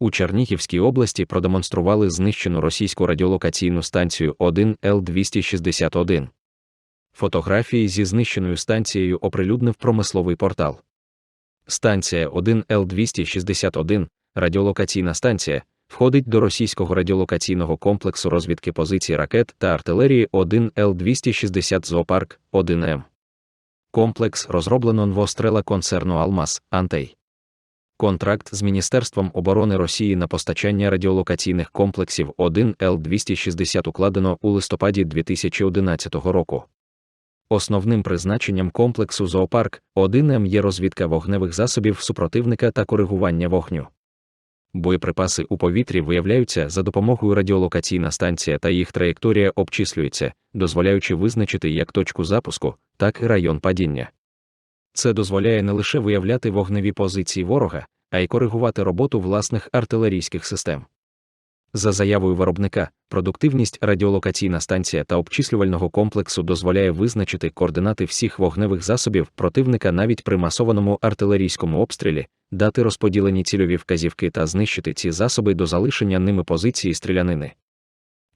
У Чернігівській області продемонстрували знищену російську радіолокаційну станцію 1Л261. Фотографії зі знищеною станцією оприлюднив промисловий портал. Станція 1Л261, радіолокаційна станція, входить до російського радіолокаційного комплексу розвідки позицій ракет та артилерії 1Л260 Зоопарк 1М. Комплекс розроблено Нвострела концерну Алмаз Антей. Контракт з Міністерством оборони Росії на постачання радіолокаційних комплексів 1Л260 укладено у листопаді 2011 року. Основним призначенням комплексу Зоопарк 1М є розвідка вогневих засобів супротивника та коригування вогню. Боєприпаси у повітрі виявляються за допомогою радіолокаційна станція та їх траєкторія обчислюється, дозволяючи визначити як точку запуску, так і район падіння. Це дозволяє не лише виявляти вогневі позиції ворога, а й коригувати роботу власних артилерійських систем. За заявою виробника, продуктивність радіолокаційна станція та обчислювального комплексу дозволяє визначити координати всіх вогневих засобів противника навіть при масованому артилерійському обстрілі, дати розподілені цільові вказівки та знищити ці засоби до залишення ними позиції стрілянини.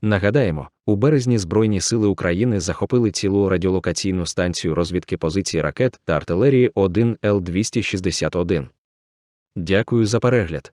Нагадаємо, у березні Збройні сили України захопили цілу радіолокаційну станцію розвідки позицій ракет та артилерії 1Л261. Дякую за перегляд.